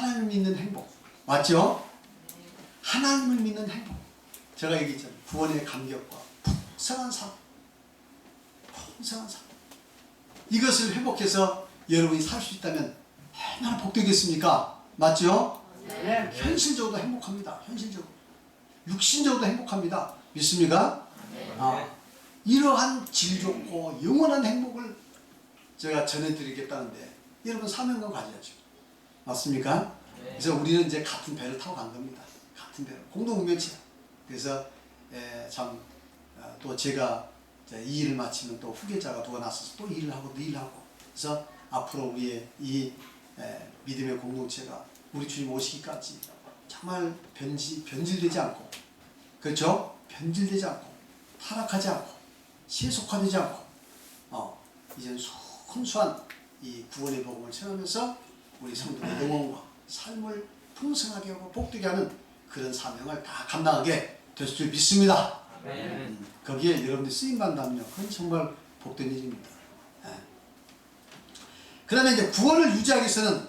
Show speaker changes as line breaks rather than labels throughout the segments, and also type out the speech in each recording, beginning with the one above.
하나님을 믿는 행복. 맞죠? 하나님을 믿는 행복. 제가 얘기했잖아요. 구원의 감격과 풍성한 삶. 풍성한 삶. 이것을 회복해서 여러분이 살 수 있다면 얼마나 복되겠습니까? 맞죠?
네.
현실적으로 행복합니다. 현실적으로. 육신적으로도 행복합니다. 믿습니까? 아, 이러한 질 좋고 영원한 행복을 제가 전해드리겠다는데 여러분 사명감 가져야죠. 맞습니까? 그래서 우리는 이제 같은 배를 타고 간 겁니다. 같은 배를 공동운명체야. 그래서 에, 참, 아, 또 제가 이 일을 마치면 또 후계자가 누가 나서서 또 일을 하고 또 일을 하고 그래서 앞으로 우리의 이 에, 믿음의 공동체가 우리 주님 오시기까지 정말 변지, 변질되지 않고 그렇죠? 변질되지 않고 타락하지 않고 세속화되지 않고 어, 이제는 순수한 이 구원의 복음을 체험하면서 우리 성도의 영혼과 삶을 풍성하게 하고 복되게 하는 그런 사명을 다 감당하게 될 줄 믿습니다. 음, 거기에 여러분들이 쓰임받는다면요. 그건 정말 복된 일입니다. 예. 그 다음에 이제 구원을 유지하기 위해서는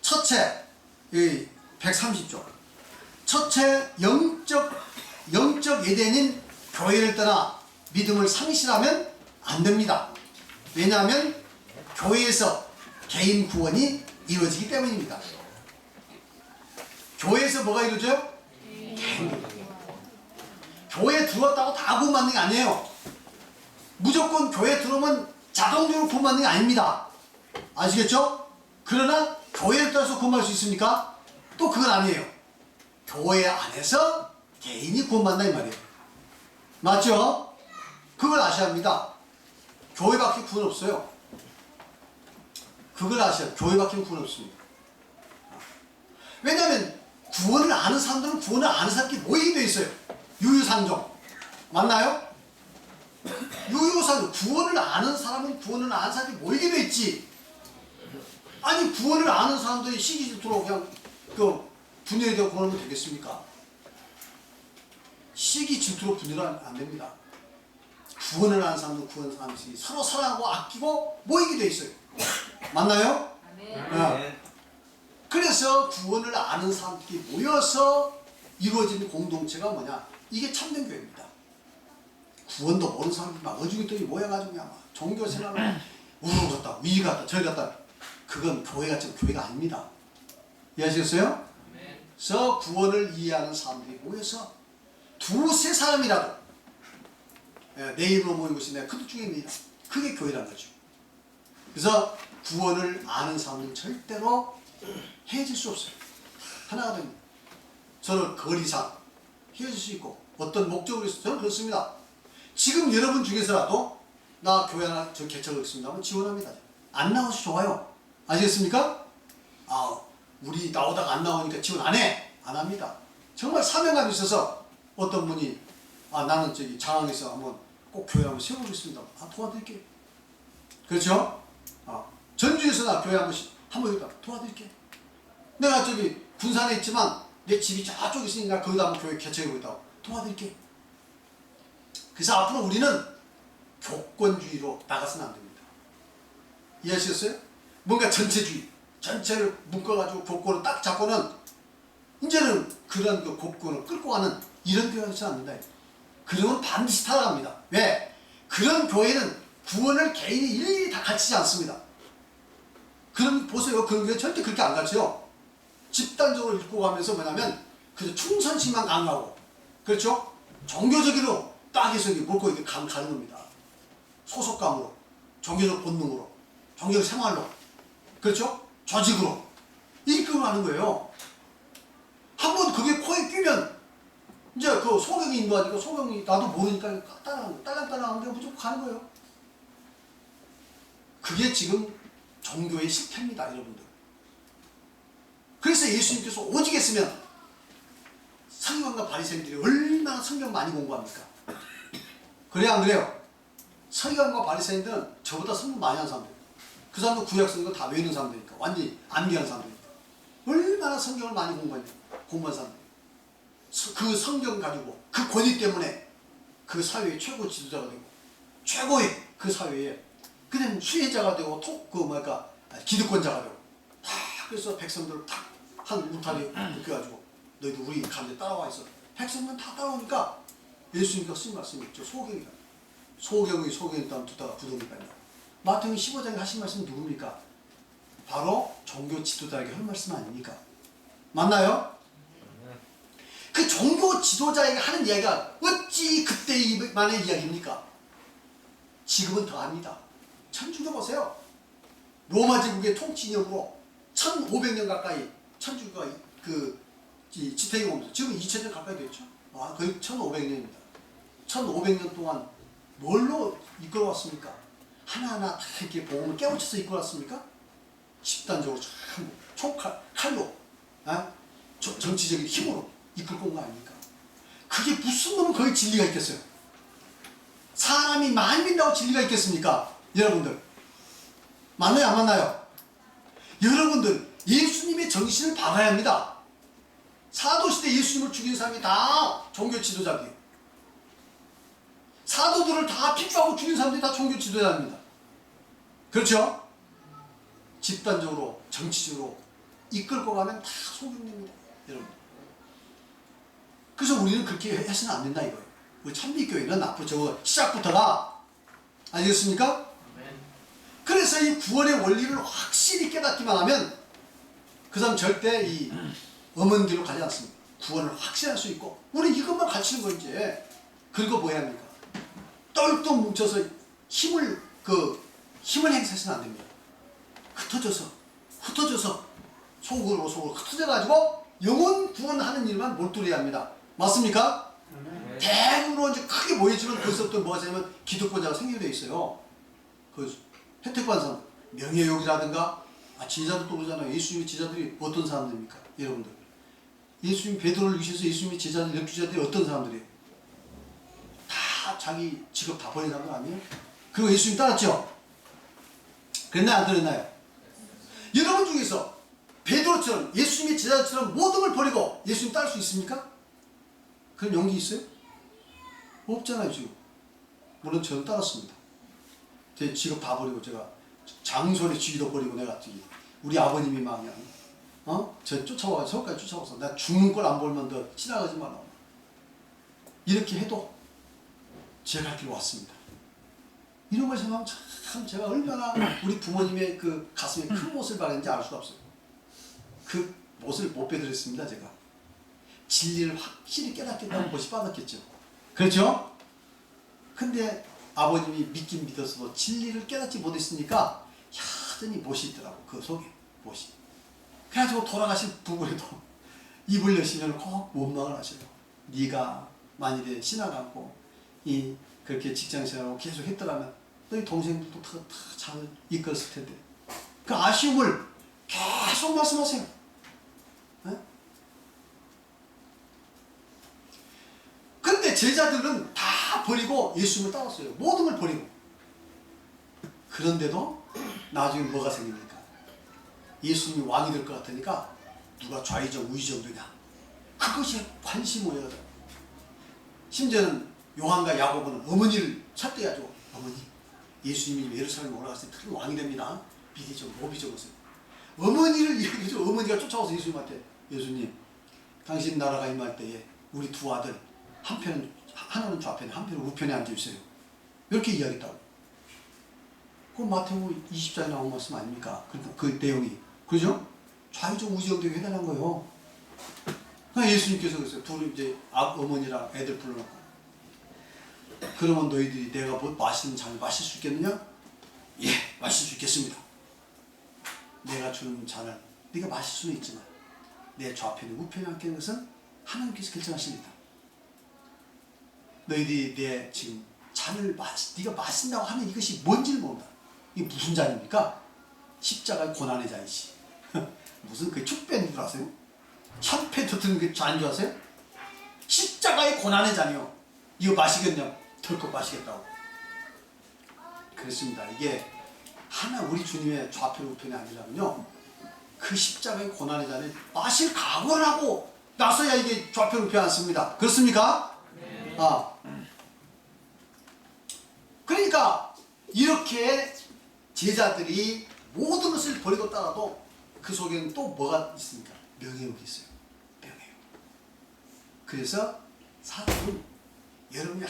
첫째, 이 130조. 첫째, 영적, 영적 예대인 교회를 떠나 믿음을 상실하면 안 됩니다. 왜냐하면 교회에서 개인 구원이 이루어지기 때문입니다. 교회에서 뭐가 이루어져요? 구원. 교회에 들어왔다고 다 구원받는 게 아니에요. 무조건 교회에 들어오면 자동적으로 구원받는 게 아닙니다. 아시겠죠? 그러나 교회에 따라서 구원받을 수 있습니까? 또 그건 아니에요. 교회 안에서 개인이 구원받는다 이 말이에요. 맞죠? 그걸 아셔야 합니다. 교회밖에 구원 없어요. 그걸 아셔야 교회밖에 구원 없습니다. 왜냐하면 구원을 아는 사람들은 구원을 아는 사람끼리 모이게 돼 있어요. 유유상종. 맞나요? 유유상종. 구원을 아는 사람은 구원을 아는 사람이 모이게 돼 있지. 아니 구원을 아는 사람들이 시기 질투로 그냥 그 되고 그러면 되겠습니까? 시기 질투로 분열은 안 됩니다. 구원을 아는 사람도 아는 사람이 서로 사랑하고 아끼고 모이게 돼 있어요. 맞나요? 네. 그래서 구원을 아는 사람들이 모여서 이루어지는 공동체가 뭐냐? 이게 참된 교회입니다. 구원도 모르는 사람들이 막 어중이더니 모여가지고 그냥 막 종교 생활을 우르르 갔다 위 갔다 저리 갔다 그건 교회가 지금 교회가 아닙니다. 이해하시겠어요? 그래서 구원을 이해하는 사람들이 모여서 두세 사람이라도 예, 내 이름으로 모인 것이 내 그들 중에 있느니라. 그게 교회라는 거죠. 그래서 구원을 아는 사람들은 절대로 헤어질 수 없어요. 하나가 됩니다. 저는 거리상 헤어질 수 있고 어떤 목적으로 해서 저는 그렇습니다. 지금 여러분 중에서라도 나 교회 하나 저 개척을 했습니다. 하면 지원합니다. 안 나와서 좋아요. 아시겠습니까? 아 우리 나오다가 안 나오니까 지원 안 해. 안 합니다. 정말 사명감이 있어서 어떤 분이 아 나는 저기 장항에서 한번 꼭 교회 한번 세워보겠습니다. 아 도와드릴게. 그렇죠? 아 전주에서 나 교회 한번 시- 한번 여기다 도와드릴게. 내가 저기 군산에 있지만 내 집이 저쪽에 있으니까 거기다 한번 교회 개척해보겠다. 도와드릴게. 그래서 앞으로 우리는 교권주의로 나가서는 안 됩니다. 이해하셨어요? 뭔가 전체주의, 전체를 묶어가지고 교권을 딱 잡고는 이제는 그런 그 교권을 끌고 가는 이런 교회가 있어는 안 된다. 그러면 반드시 타락합니다. 왜? 그런 교회는 구원을 개인이 일일이 다 가르치지 않습니다. 그럼 보세요. 교회 절대 그렇게 안 가르쳐요. 집단적으로 읽고 가면서 뭐냐면 그저 충성심만 강하고 그렇죠? 종교적으로 딱 해서 이렇게 몰고 이렇게 가, 가는 겁니다. 소속감으로, 종교적 본능으로, 종교적 생활로, 그렇죠? 조직으로 이끌고 가는 거예요. 한번 그게 코에 끼면 이제 그 소경이 인도하니까 소경이 나도 모르니까 따라 딸랑 딸랑 하는데 무조건 가는 거예요. 그게 지금 종교의 실태입니다, 여러분들. 그래서 예수님께서 오직 했으면 성경과 바리새인들이 얼마나 성경 많이 공부합니까? 그래요, 안 그래요? 성경과 바리새인들은 저보다 성경 많이 한 사람들. 그 사람도 구약 성경 다 외우는 사람들이니까 완전히 암기한 사람들이니까 얼마나 성경을 많이 공부했냐 공부한 사람들. 서- 그 성경 가지고 그 권위 때문에 그 사회의 최고 지도자가 되고 최고의 그 사회에 그냥 수혜자가 되고 톡 그 뭐랄까 기득권자가 되고 다 그래서 백성들을 탁한 울타리 묶여가지고 너희들 우리 가운데 따라와 있어. 백성만 다 따라오니까 예수님께서 쓴 말씀이 있죠. 소경이다. 소경이 소경이 따면 두다가 부동이 뺀다. 마태복음 15장에 하신 말씀이 누굽니까? 바로 종교 지도자에게 한 말씀 아닙니까? 맞나요? 그 종교 지도자에게 하는 이야기가 어찌 그때만의 이야기입니까? 지금은 더합니다. 천주교 보세요. 로마 제국의 통치력으로 1500년 가까이 천주교가 그이 지탱이 오면서 지금 2000년 가까이 됐죠. 아, 거의 1500년입니다. 1500년 동안 뭘로 이끌어왔습니까? 하나하나 다 이렇게 복음을 깨우쳐서 이끌어왔습니까? 집단적으로 참 총칼, 칼로 아? 저- 정치적인 힘으로 이끌고 온 거 아닙니까? 그게 무슨 놈은 거기 진리가 있겠어요? 사람이 많이 믿는다고 진리가 있겠습니까? 여러분들 맞나요 안 맞나요? 여러분들 예수님의 정신을 박아야 합니다. 사도시대 예수님을 죽인 사람이 다 종교 지도자들이에요. 사도들을 다 핍박하고 죽인 사람들이 다 종교 지도자입니다. 그렇죠? 집단적으로 정치적으로 이끌고 가면 다 소경됩니다. 여러분. 그래서 우리는 그렇게 해서는 안 된다 이거예요. 우리 찬미교회는 앞으로 저거 시작부터가 아니겠습니까? 그래서 이 구원의 원리를 확실히 깨닫기만 하면 그 사람 절대 이 엄한 길로 가지 않습니다. 구원을 확신할 수 있고 우리 이것만 가르치는 거 이제 그리고 뭐 해야 합니까? 똘똘 뭉쳐서 힘을 그 힘을 행사해서는 안 됩니다. 흩어져서 흩어져서 속으로 속으로 흩어져 가지고 영혼 구원하는 일만 몰두해야 합니다. 맞습니까? 대부분 이제 크게 모여지면 거기서부터 뭐가 되냐면 기독교자가 생기게 돼 있어요. 그 사람 명예욕이라든가 아 제자도 또 그러잖아요. 예수님의 제자들이 어떤 사람들입니까? 여러분들 예수님 베드로를 위해서 예수님의 제자들 역주자들이 어떤 사람들이에요? 다 자기 직업 다 버린 사람들 아니에요? 그리고 예수님 따랐죠? 그랬나요? 안 그랬나요? 여러분 중에서 베드로처럼 예수님의 제자처럼 모든 걸 버리고 예수님 따를 수 있습니까? 그런 용기 있어요? 없잖아요 지금 물론 저는 따랐습니다 제 직업 다 버리고 제가 장소의 지위도 버리고 내가 저기. 우리 아버님이 막 그냥 어? 저 쫓아와 서울까지 쫓아와서 나 죽는 걸안 보면 너 지나가지 말라 이렇게 해도 제가 갈 길로 왔습니다. 이런 걸 생각하면 참 제가 얼마나 우리 부모님의 그 가슴에 큰 못을 박았는지 알 수가 없어요. 그 못을 못 빼드렸습니다 제가. 진리를 확실히 깨닫겠다는 못이 받았겠죠. 그렇죠? 근데 아버님이 믿긴 믿었어도 진리를 깨닫지 못했으니까 여전히 못이 있더라고 그 속에. 못이. 그래가지고 돌아가신 부부에도 입을 여시면 꼭 원망을 하셔요. 네가 만일에 신학 않고 이 그렇게 직장생활하고 계속 했더라면 너희 동생들도 다, 다 잘 이끌었을 텐데. 그 아쉬움을 계속 말씀하세요 네? 근데 제자들은 다 버리고 예수님을 따랐어요. 모든 걸 버리고. 그런데도 나중에 뭐가 생깁니까? 예수님이 왕이 될 것 같으니까 누가 좌의정 우의정 되냐. 그것이 관심 모여가 심지어는 요한과 야고보는 어머니를 찾대가지고 어머니 예수님이 예루살렘에 올라갔을 때 왕이 됩니다. 로비 적으세요. 어머니를 해서 어머니가 쫓아와서 예수님한테 예수님 당신 나라가 임할 때에 우리 두 아들 한편은 하나는 좌편에 한편은 우편에 앉아 있어요. 이렇게 이야기했다고. 그 마태복음 20장에 나온 말씀 아닙니까? 그러니까 그 내용이 그죠? 좌의정 우지정 되게 해달라는 거예요. 그러니까 예수님께서 그랬어요. 둘 이제 아, 어머니랑 애들 불러놓고 그러면 너희들이 내가 뭐 마시는 잔을 마실 수 있겠느냐? 예, 마실 수 있겠습니다. 내가 주는 잔을 네가 마실 수는 있지만 내 좌편에 우편에 앉게 는 것은 하나님께서 결정하십니다. 너희들이 내 지금 잔을 마시, 네가 마신다고 하면 이것이 뭔지를 모른다. 이게 무슨 잔입니까? 십자가의 고난의 잔이지. 무슨 그 축배인 줄 아세요? 참패 터트리는 게 잔인 줄 아세요? 십자가의 고난의 잔이요. 이거 마시겠냐? 덜컥 마시겠다고. 그렇습니다. 이게 하나 우리 주님의 좌편 우편이 아니라면요. 그 십자가의 고난의 잔을 마실 각오를 하고 나서야 이게 좌편 우편 않습니다. 그렇습니까? 아. 그러니까 이렇게 제자들이 모든 것을 버리고 따라도 그 속에는 또 뭐가 있습니까? 명예욕이 있어요. 명예욕. 그래서 사람은 여러분이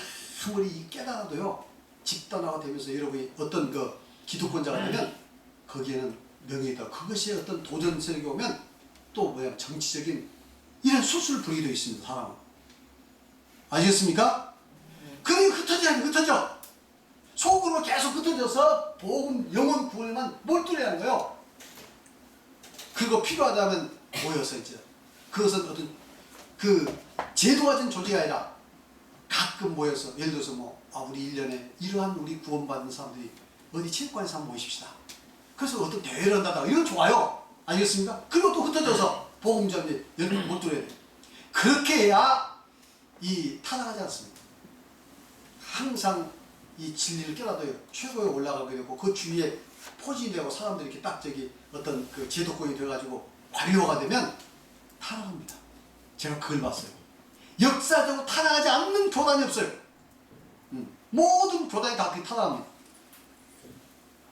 아무리 깨달아도요 집단화가 되면서 여러분이 어떤 그 기득권자가 되면 거기에는 명예다. 그것이 어떤 도전 세력이 오면 또 뭐야 정치적인 이런 수술 부리도 있습니다. 사람은 아시겠습니까? 그게 흩어져 흩어져 속으로 계속 흩어져서 복음 영혼 구원에만 몰두하는 거예요. 그거 필요하다면 모여서 이제 그것은 어떤 그 제도화된 조직이 아니라 가끔 모여서 예를 들어서 뭐 아, 우리 1년에 이러한 우리 구원받는 사람들이 어디 체육관에서 한번 모이십시다. 그래서 어떤 대회를 한다다가 이건 좋아요. 알겠습니까? 그리고 또 흩어져서 복음전에 열문 못 들어야 돼. 그렇게 해야 이 타락하지 않습니다. 항상 이 진리를 깨닫아요. 최고에 올라가게 되고 그 주위에 포진이 되고 사람들이 이렇게 딱 저기 어떤 그 제도권이 돼가지고 관료가 되면 타락합니다. 제가 그걸 봤어요. 역사적으로 타락하지 않는 교단이 없어요. 음, 모든 교단이 다 그렇게 타락합니다.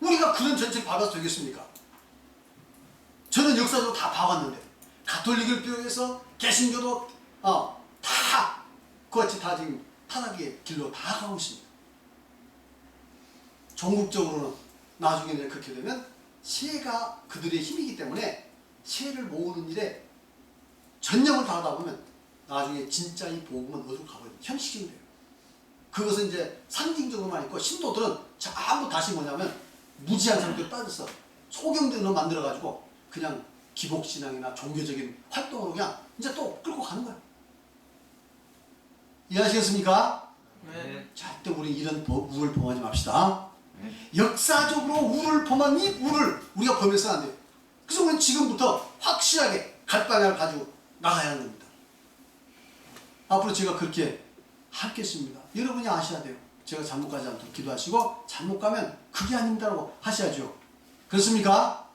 우리가 그런 전체를 받아서 되겠습니까? 저는 역사적으로 다 봐왔는데 가톨릭을 비롯해서 개신교도 어, 다 그같이 다 지금 타락의 길로 다 가고 있습니다. 전국적으로는 나중에 이제 그렇게 되면 세가 그들의 힘이기 때문에 세를 모으는 일에 전념을 다하다 보면 나중에 진짜 이 복음은 어디로 가버려요. 현실이 돼요. 그것은 이제 상징적으로만 있고 신도들은 전부 다시 뭐냐면 무지한 상태로 빠져서 소경들로 만들어가지고 그냥 기복신앙이나 종교적인 활동으로 그냥 이제 또 끌고 가는 거예요. 이해하시겠습니까?
네.
절대 우리 이런 보- 우를 범하지 맙시다. 역사적으로 우를 범한 이 우를 우리가 범해서는 안 돼요. 그래서 우리는 지금부터 확실하게 갈 방향을 가지고 나가야 하는 겁니다. 앞으로 제가 그렇게 하겠습니다. 여러분이 아셔야 돼요. 제가 잘못 가지 않도록 기도하시고 잘못 가면 그게 아닙니다라고 하셔야죠. 그렇습니까?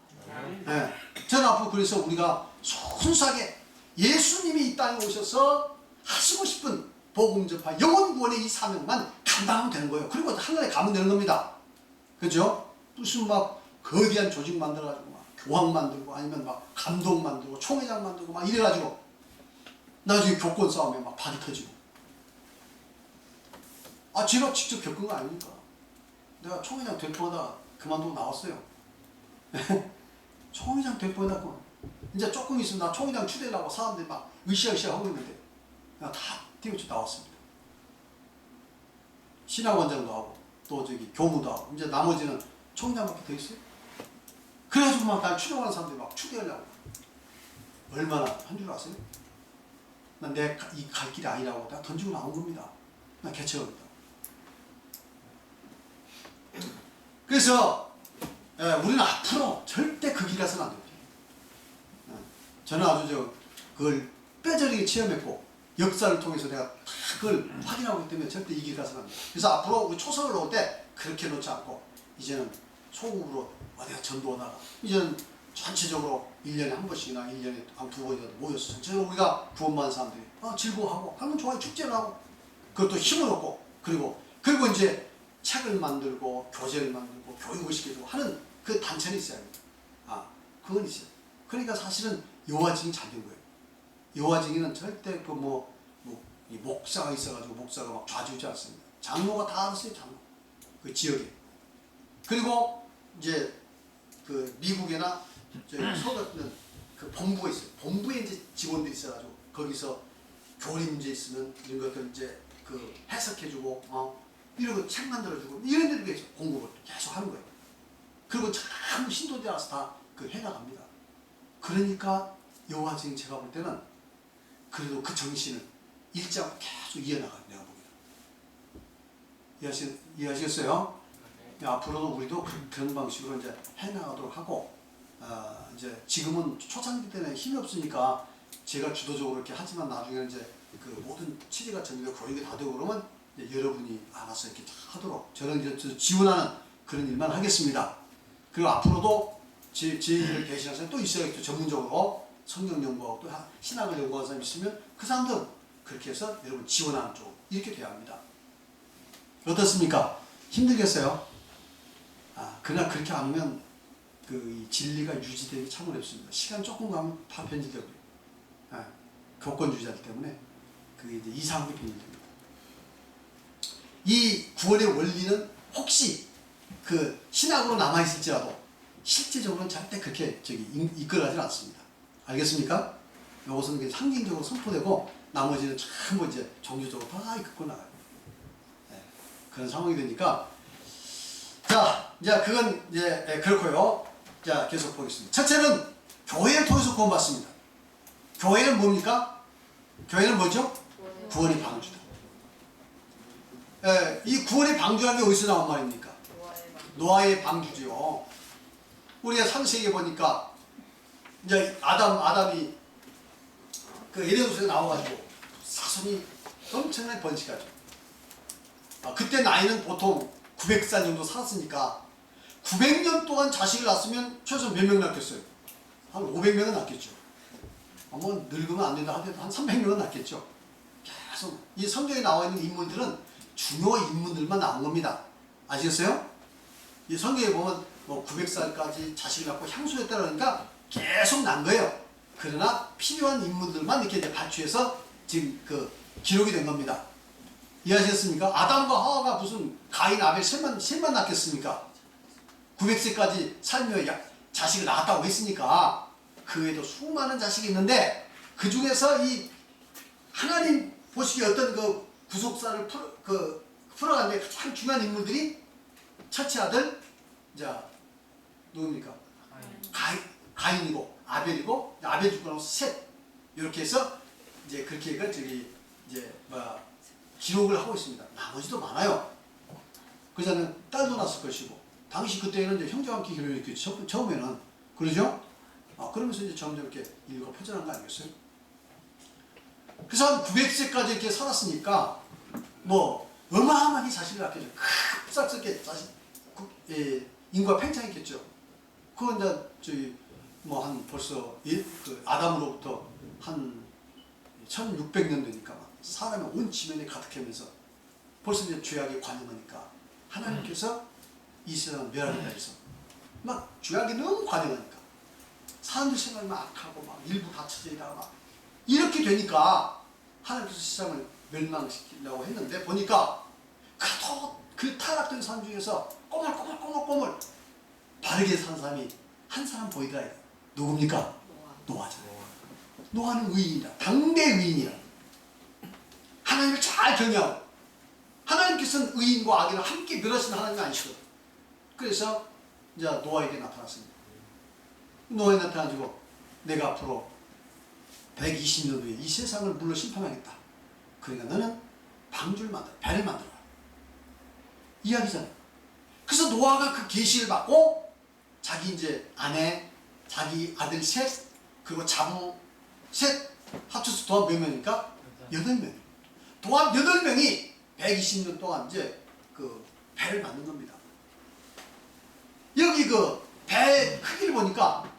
네. 저는 앞으로 그래서 우리가 순수하게 예수님이 이 땅에 오셔서 하시고 싶은 복음 전파 영혼 구원의 이 사명만 감당하면 되는 거예요. 그리고 하늘에 가면 되는 겁니다. 그죠? 무슨 막 거대한 조직 만들어가지고 막 교황 만들고 아니면 막 감독 만들고 총회장 만들고 막 이래가지고 나중에 교권 싸움에 막 발이 터지고 아 제가 직접 겪은 거 아닙니까? 내가 총회장 될 뻔하다가 그만두고 나왔어요. 총회장 될 뻔하고 이제 조금 있으면 나 총회장 추대라고 사람들이 막 으쌰으쌰 하고 있는데 그냥 다 띄우쳐 나왔습니다. 신학원장도 하고 또 저기 교무도 하고 이제 나머지는 총장밖에 더 있어요. 그래가지고 막 날 추대하는 사람들이 막 추대하려고 얼마나 한 줄 아세요? 난 내 이 갈 길이 아니라고 다 던지고 나온 겁니다. 나 개척합니다. 그래서 예, 우리는 앞으로 절대 그 길 가서는 안 됩니다. 예, 저는 아주 저 그걸 뼈저리게 체험했고 역사를 통해서 내가 다 그걸 확인하고 있기 때문에 절대 이 길 가서는 안 됩니다. 그래서 앞으로 우리 초석을 놓을 때 그렇게 놓지 않고 이제는 소국으로 어디가 전도하다가 이제는 전체적으로 1년에 한 번씩이나 1년에 한 두 번이라도 모여서 전체적으로 우리가 구원받은 사람들이 아, 즐거워하고 하면 좋아요 축제를 하고 그것도 힘을 얻고 그리고 그리고 이제 책을 만들고 교재를 만들고 교육을 시켜주고 하는 그 단체는 있어야 합니다. 아 그건 있어요. 그러니까 사실은 요하증이 잘 된 거예요. 요하증이는 절대 그뭐 뭐, 이 목사가 있어가지고 목사가 막 좌지우지 않습니다. 장로가 다 알았어요 장로 그 지역에 그리고 이제 그 미국이나 서울 그 본부가 있어요. 본부에 이제 직원들이 있어가지고 거기서 교리 문제 있으면 이런 것들 이제 그 해석해주고 어 이런 거책 만들어주고 이런 데를 계속 공부를 계속 하는 거예요. 그리고 참 신도들 알아서 다 그 해나갑니다. 그러니까 여호와증 제가 볼 때는 그래도 그 정신을 일장 계속 이어나가요. 내가 보기에는. 이해하시, 이해하시겠어요? 네, 앞으로도 우리도 그- 그런 방식으로 이제 해나가도록 하고 아, 이제 지금은 초창기 때는 힘이 없으니까 제가 주도적으로 이렇게 하지만 나중에 이제 그 모든 체제가 정리되고 교육이 다 되고 그러면 여러분이 알아서 이렇게 다 하도록 저는 이제 저 지원하는 그런 일만 하겠습니다. 그리고 앞으로도 제, 제 일을 대신할 사람이 또 있어야겠죠. 전문적으로 성경 연구하고 또 하- 신학을 연구하는 사람이 있으면 그 사람들 그렇게 해서 여러분 지원하는 쪽 이렇게 돼야 합니다. 어떻습니까? 힘들겠어요? 아, 그러나 그렇게 안 하면 그이 진리가 유지되기 참 어렵습니다. 시간 조금 가면 다 변질되고요. 예, 교권주의자들 때문에 그게 이제 이상하게 변질됩니다. 이 구원의 원리는 혹시 그 신학으로 남아 있을지라도 실제적으로는 절대 그렇게 저기 이- 이끌어가지 않습니다. 알겠습니까? 그냥 상징적으로 선포되고 나머지는 전부 이제 종교적으로 다 이끌고 나가요. 네, 그런 상황이 되니까 자 이제 그건 이제 예, 그렇고요. 자 계속 보겠습니다. 첫째는 교회를 통해서 구원받습니다. 교회는 뭡니까? 교회는 뭐죠? 구원의 방주다. 예, 이 구원의 방주라는 게 어디서 나온 말입니까? 노아의 방주죠. 우리가 상세기에 보니까 이제 아담 아담이 그 에덴에서 나와가지고 사손이 엄청나게 번식하죠. 아, 그때 나이는 보통 900살 정도 살았으니까 900년 동안 자식을 낳았으면 최소 몇 명 낳겠어요? 한 500명은 낳겠죠. 아, 뭐 늙으면 안 된다 하더라도 한 300명은 낳겠죠. 계속 이 성경에 나와 있는 인물들은 중요 인물들만 나온 겁니다. 아시겠어요? 이 성경에 보면 뭐 900살까지 자식을 낳고 향수했다 그러니까 계속 난 거예요. 그러나 필요한 인물들만 이렇게 이제 발주해서 지금 그 기록이 된 겁니다. 이해하셨습니까? 아담과 하와가 무슨 가인 아벨 셋만 셋만 낳겠습니까? 900세까지 살며 야- 자식을 낳았다고 했으니까 그 외에도 수많은 자식이 있는데 그 중에서 이 하나님 보시기에 어떤 그 구속사를 풀어 그 풀어가는데 가장 중요한 인물들이 첫째 아들 자 누굽니까? 가인, 가인이고 아벨이고 아벨 죽고 나서 셋 이렇게 해서 이제 그렇게 그 저기 이제 뭐 기록을 하고 있습니다. 나머지도 많아요. 그자는 딸도 낳았을 것이고 당시 그때는 이제 형제와 함께 결혼했겠죠. 처음에는 그러죠? 아, 그러면서 이제 점점 이렇게 인류가 퍼져나간 거 아니겠어요? 그래서 한 900세까지 이렇게 살았으니까 뭐 어마어마하게 자식을 낳겠죠. 급작스럽게 자식 그, 예, 인구가 팽창했겠죠. 그건 이제 저희 뭐 한 벌써 일, 그 아담으로부터 한 1600년 되니까 막 사람의 온 지면에 가득하면서 벌써 이제 죄악이 관영하니까 하나님께서 이 세상 멸하겠다 해서 막 죄악이 너무 관영하니까 사람들 생각이 막 악하고 막 일부 다쳐져 있다가 막 이렇게 되니까 하나님께서 세상을 멸망시키려고 했는데 보니까 그도 그 타락된 사람 중에서 꼬물꼬물꼬물꼬물 바르게 산 사람이 한 사람 보이더라. 누굽니까? 노아잖아요. 노아는 의인이다. 당대 의인이야. 하나님을 잘 경외하고 하나님께서는 의인과 악인을 함께 멸하시는 하나님이 아니시거든. 그래서 이제 노아에게 나타났습니다. 노아에 나타나지고 내가 앞으로 120년 후에 이 세상을 물로 심판하겠다. 그러니까 너는 방주를 만들어, 배를 만들어. 이야기잖아요. 그래서 노아가 그 계시를 받고 자기 이제 아내, 자기 아들 셋, 그리고 자부 셋 합쳐서 도합 몇 명입니까? 여덟 명. 도합 여덟 명이 120년 동안 이제 그 배를 만든 겁니다. 여기 그 배 크기를 보니까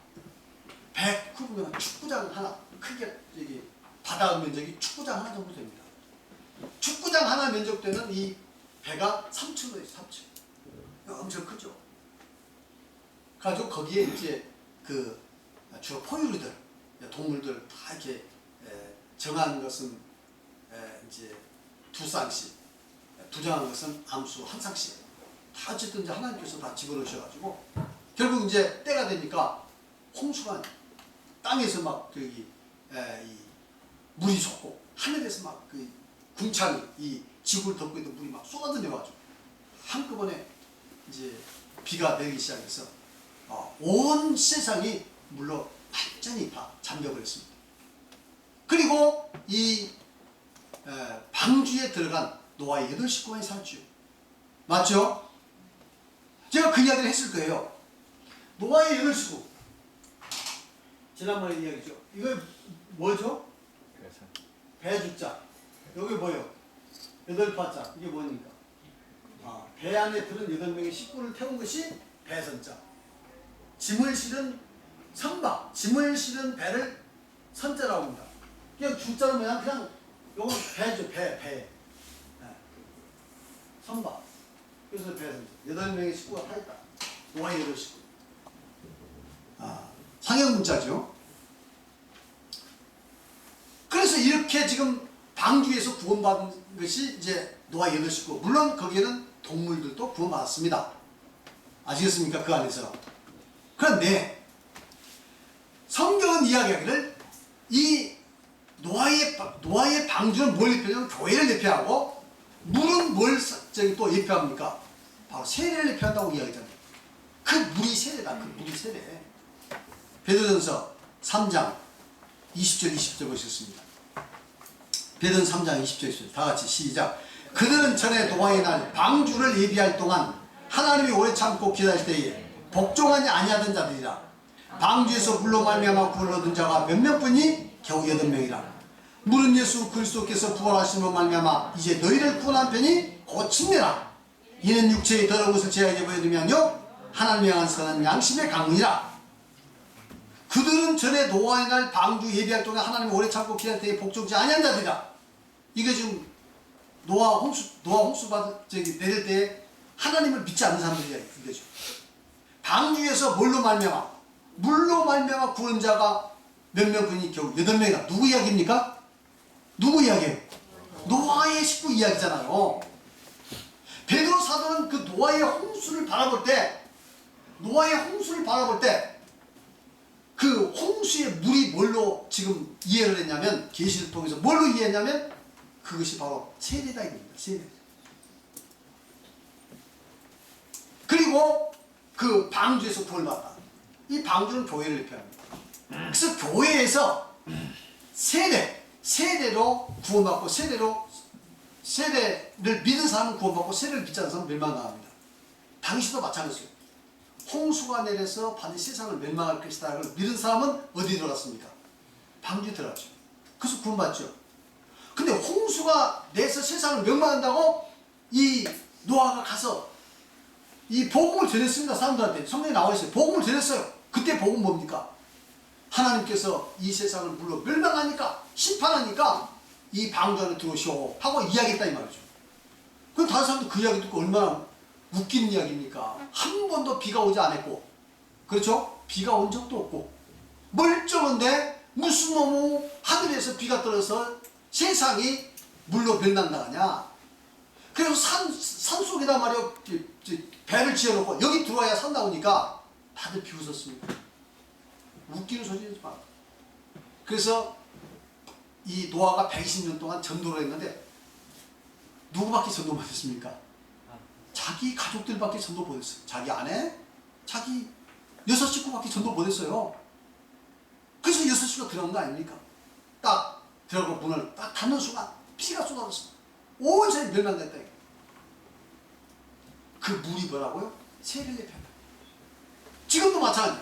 배 크기가 축구장 하나 크게 여기 바다 면적이 축구장 하나 정도 됩니다. 축구장 하나 면적 되는 이 배가 3층으로 3층. 엄청 크죠. 가지고 거기에 이제 그 주로 포유류들, 동물들 다 이렇게 에, 정한 것은 에, 이제 두 쌍씩, 부정한 것은 암수 한 쌍씩. 다 어쨌든 이제 하나님께서 다 집어넣으셔가지고 결국 이제 때가 되니까 홍수가 땅에서 막 저기 물이 솟고 하늘에서 막 그 궁창이 이 지구를 덮고 있는 물이 막 쏟아들려가지고 한꺼번에 이제 비가 내리기 시작해서 어, 온 세상이 물로 완전히 다 잠겨버렸습니다. 그리고 이 에, 방주에 들어간 노아의 여덟 식구만이 살았죠. 맞죠? 제가 그 이야기를 했을 거예요. 노아의 여덟 식구. 지난번에 이야기죠. 이거 뭐죠? 배주자. 여기 뭐요? 여덟 파자. 이게 뭡니까? 아, 배 안에 들은 여덟 명의 식구를 태운 것이 배선자. 짐을 실은 선박, 짐을 실은 배를 선자라고 합니다. 그냥 주자는 뭐냐? 그냥 요건 배죠, 배, 배. 예. 선박. 그래서 배 선자. 여덟 명의 식구가 타 있다. 노아의 여덟 식구. 아, 상형 문자죠. 그래서 이렇게 지금 방주에서 구원받은 것이 이제 노아 여덟 식구. 물론 거기에는 동물들도 구원받았습니다. 아시겠습니까? 그 안에서. 그런데 성경은 이야기하기를 이 노아의 바- 노아의 방주는 뭘 예표하냐면 교회를 예표하고 물은 뭘 사- 저기 또 예표합니까? 바로 세례를 예표한다고 이야기하잖아요. 그 물이 세례다. 그 물이 세례. 베드로전서 3장 20절 20절 보셨습니다. 베드로 3장 20절 20절 다 같이 시작. 그들은 전에 노아의 날 방주를 예비할 동안 하나님이 오래 참고 기다릴 때에 복종하지 아니하던 자들이라. 방주에서 물로 말미암아 구원을 얻은 자가 몇 명뿐이 겨우 여덟 명이라. 물은 예수 그리스도께서 부활하심으로 말미암아 이제 너희를 구원한 편이 고침내라. 이는 육체의 더러운 것을 제하게 보여드리며 아니요 하나님을 향한 선한 양심의 강문이라. 그들은 전에 노아의 날 방주 예비할 동안 하나님 오래 참고 기다릴 때에 복종지 아니한 자들이라. 이게 지금 노아 홍수 노아 홍수 받 저기 내릴 때 하나님을 믿지 않는 사람들이야 이거죠. 방주에서 뭘로 말미암아 물로 말미암아 구원 자가 몇 명뿐이 겨우 여덟 명이다. 누구 이야기입니까? 누구 이야기예요? 노아의 식구 이야기잖아요. 베드로 사도는 그 노아의 홍수를 바라볼 때 노아의 홍수를 바라볼 때 그 홍수의 물이 뭘로 지금 이해를 했냐면 계시를 통해서 뭘로 이해했냐면 그것이 바로 세례다 이겁니다. 세례. 그리고 그 방주에서 구원받다. 이 방주는 교회를 대표합니다. 그래서 교회에서 세례, 세례로 구원받고 세례로 세례를 믿은 사람은 구원받고 세례를 믿지 않는 사람은 멸망당합니다. 당시도 마찬가지예요. 홍수가 내려서 반드시 세상을 멸망할 것이다. 를 믿은 사람은 어디 들어갔습니까? 방주에 들어갔죠. 그래서 구원받죠. 근데 홍수가 내서 세상을 멸망한다고 이 노아가 가서 이 복음을 전했습니다. 사람들한테 성경에 나와 있어요. 복음을 전했어요. 그때 복음 뭡니까? 하나님께서 이 세상을 물로 멸망하니까 심판하니까 이 방주 안에 들어오시오 하고 이야기했다 이 말이죠. 그럼 다른 사람도 그 이야기 듣고 얼마나 웃기는 이야기입니까? 한 번도 비가 오지 않았고 그렇죠? 비가 온 적도 없고 멀쩡한데 무슨 놈의 하늘에서 비가 떨어서 세상이 물로 멸망당하냐 그래서 산, 산 속에다 말이야 배를 지어놓고 여기 들어와야 산 나오니까 다들 비웃었습니다 웃기는 소리지 마 그래서 이 노아가 120년 동안 전도를 했는데 누구밖에 전도 못했습니까? 자기 가족들밖에 전도 못했어요 자기 아내 자기 여섯 식구밖에 전도 못했어요 그래서 여섯 식구가 들어간 거 아닙니까? 딱 들어가고 문을 딱 닫는 순간 피가 쏟아졌어 온 세상이 멸망됐다. 그 물이 뭐라고요? 세례를 예표한다 지금도 마찬가지